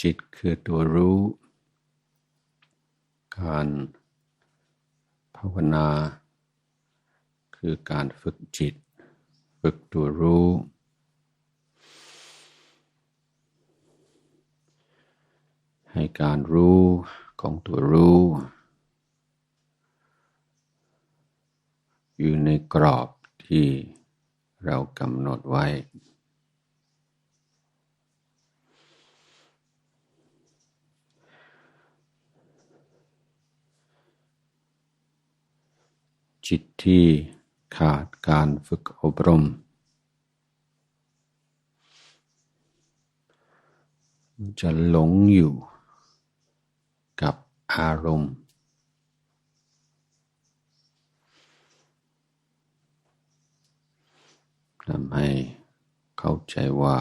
จิตคือตัวรู้ การภาวนา คือการฝึกจิต ฝึกตัวรู้ ให้การรู้ของตัวรู้ อยู่ในกรอบที่เรากำหนดไว้ จิตที่ขาดการฝึกอบรม จะหลงอยู่กับอารมณ์ ทำให้เข้าใจว่า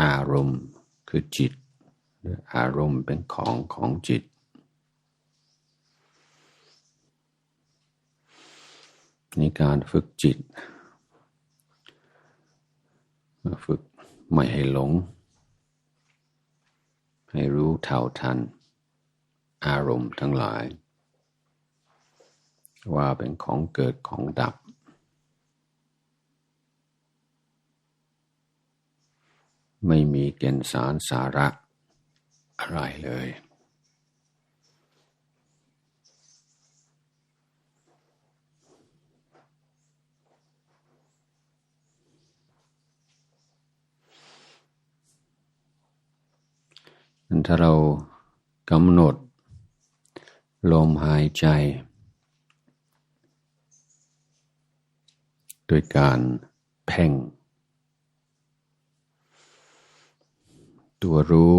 อารมณ์คือจิต หรืออารมณ์เป็นของของจิต ในการฝึกจิต ฝึกไม่ให้หลง ให้รู้เท่าทัน อารมณ์ทั้งหลาย ว่าเป็นของเกิดของดับ ไม่มีเกณฑ์สารสาระอะไรเลย ถ้าเรากำหนด ลมหายใจ โดยการเพ่ง ตัวรู้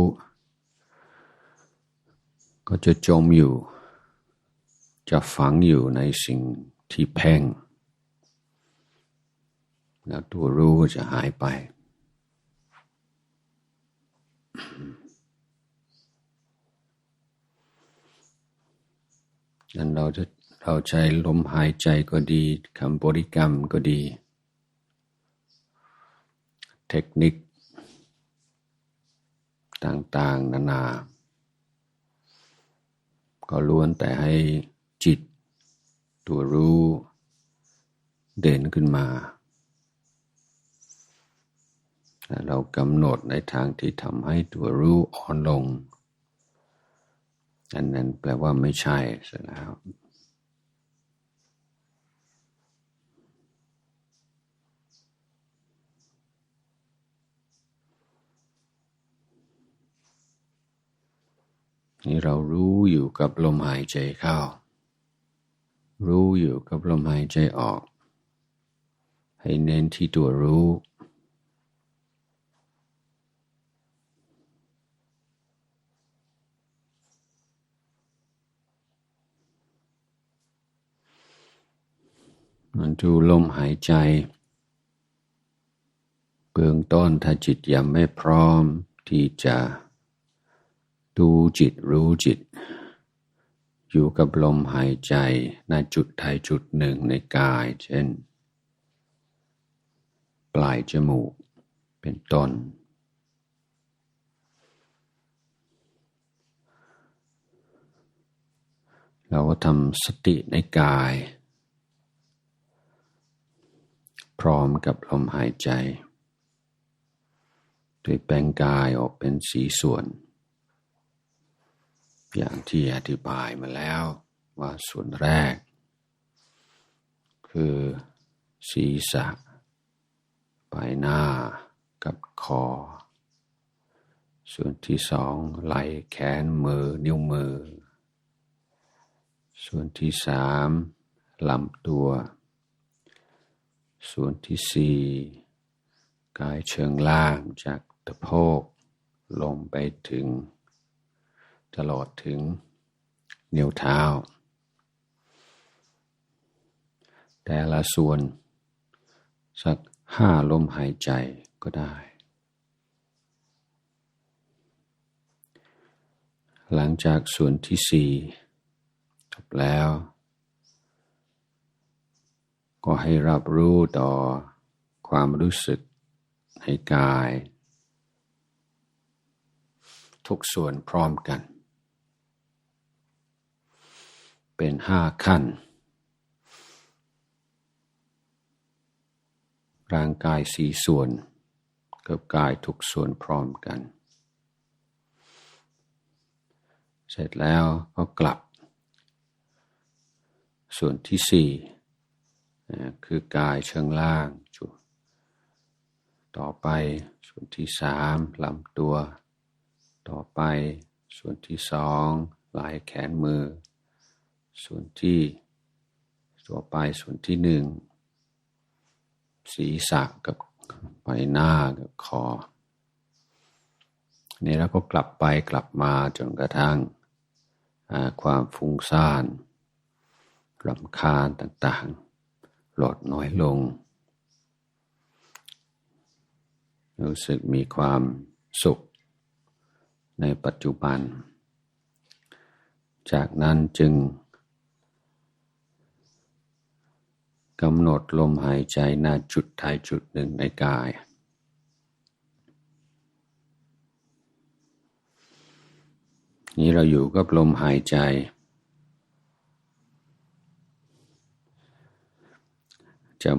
ก็จะจมอยู่ จะฝังอยู่ในสิ่งที่เพ่ง แล้วตัวรู้จะหายไป นั้นเราจะเราใช้ลมหายใจก็ดีคำบริกรรมก็ดี เทคนิค ต่างๆ นานา ก็ล้วนแต่ให้จิต ตัวรู้เด่นขึ้นมา เรากำหนดในทางที่ทำให้ตัวรู้อ่อนลง อันนั้นแปลว่าไม่ใช่เสียแล้ว นี่เรารู้อยู่กับลมหายใจเข้า รู้อยู่กับลมหายใจออก ให้เน้นที่ตัวรู้ ดูลมหายใจ เบื้องต้นถ้าจิตยังไม่พร้อมที่จะดูจิตรู้จิต อยู่กับลมหายใจในจุดใดจุดหนึ่งในกาย เช่น ปลายจมูกเป็นต้น เราก็ทำสติในกายพ ร้อมกับลมหายใจโดยแบ่งกายออกเป็นสีส่วน อย่างที่อธิบายมาแล้วว่าส่วนแรก คือศีรษะใบหน้ากับคอ ส่วนที่สองไหล่แขนมือนิ้วมือ ส่วนที่สามลำตัว ส่วนที่สี่กายเชิงล่างจากตะโพกลงไปถึง ตลอดถึงนิ้วเท้า แต่ละส่วน สักห้าลมหายใจก็ได้ หลังจากส่วนที่สี่จบแล้ว ก็ให้รับรู้ต่อความรู้สึกในกาย ทุกส่วนพร้อมกัน เป็นห้าขั้น ร่างกายสี่ส่วนกับกายทุกส่วนพร้อมกัน เสร็จแล้วก็กลับ ส่วนที่สี่ คือกายเชิงล่างจุต่อไปส่วนที่สามลำตัว ต่อไปส่วนที่สองลายแขนมือ ส่วนที่ต่อไปส่วนที่หนึ่งศีรษะกับใบหน้ากับคอนี่แล้วก็กลับไปกลับมาจนกระทั่งความฟุ้งซ่านรำคาญต่างๆ ลดน้อยลง รู้สึกมีความสุขในปัจจุบัน จากนั้นจึงกำหนดลมหายใจณจุดใดจุดหนึ่งในกาย นี้เราอยู่กับลมหายใจ จะ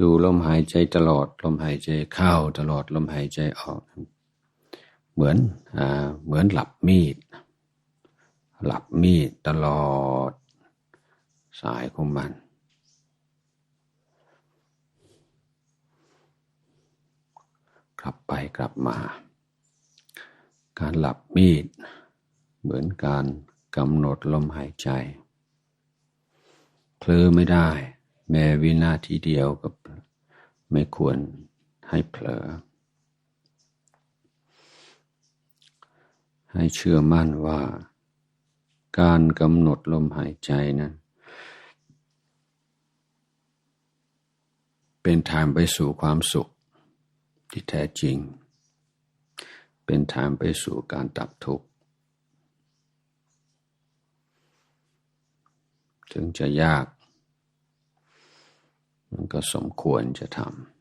ดูลมหายใจตลอด ลมหายใจเข้าตลอดลมหายใจออก เหมือนอ่าเหมือนหลับมีด หลับมีดตลอด สายของมันกลับไปกลับมา การหลับมีด เหมือนการกำหนดลมหายใจเพลอไม่ได้ แม้วินาทีเดียวก็ไม่ควรให้เผลอ ให้เชื่อมั่นว่า การกำหนดลมหายใจนั้น เป็นทางไปสู่ความสุขที่แท้จริง เป็นทางไปสู่การดับทุกข์ ถึงจะยาก มันก็สมควรจะทำ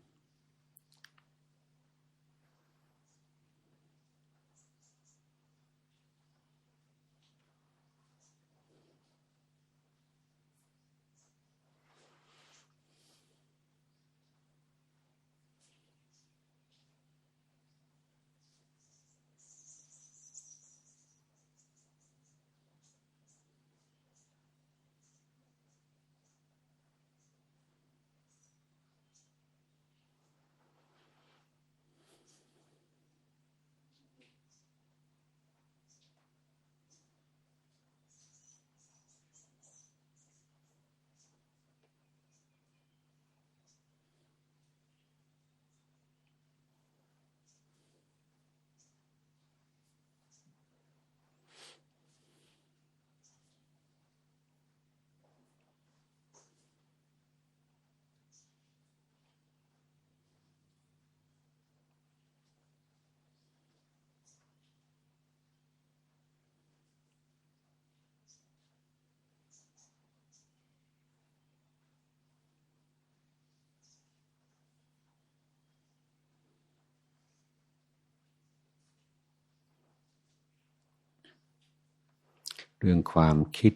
เรื่องความคิด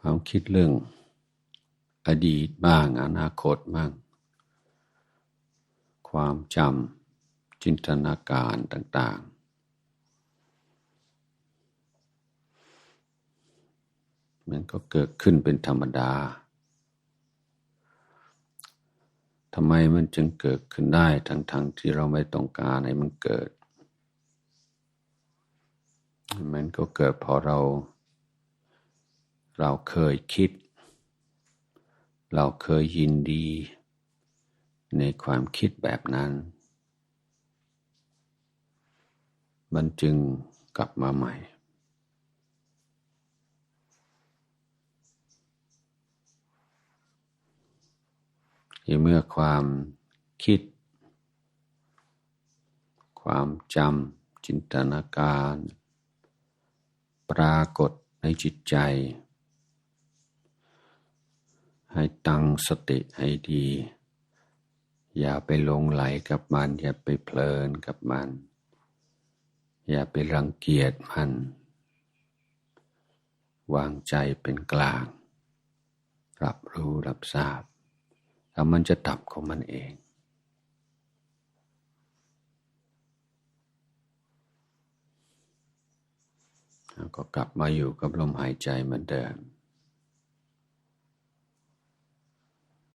ความคิดเรื่องอดีตบ้างอนาคตบ้าง ความจำจินตนาการต่างๆ มันก็เกิดขึ้นเป็นธรรมดาทำไมมันจึงเกิดขึ้นได้ทั้งๆทที่เราไม่ต้องการให้มันเกิด มันก็เกิดพอเรา เราเคยคิด เราเคยยินดี ในความคิดแบบนั้น มันจึงกลับมาใหม่เมื่อความคิด ความจำจินตนาการ ปรากฏในจิตใจ ให้ตั้งสติให้ดี อย่าไปหลงไหลกับมัน อย่าไปเพลินกับมัน อย่าไปรังเกียจมัน วางใจเป็นกลาง รับรู้รับทราบแล้วมันจะดับของมันเองแล้ว ก็กลับมาอยู่กับลมหายใจเหมือนเดิม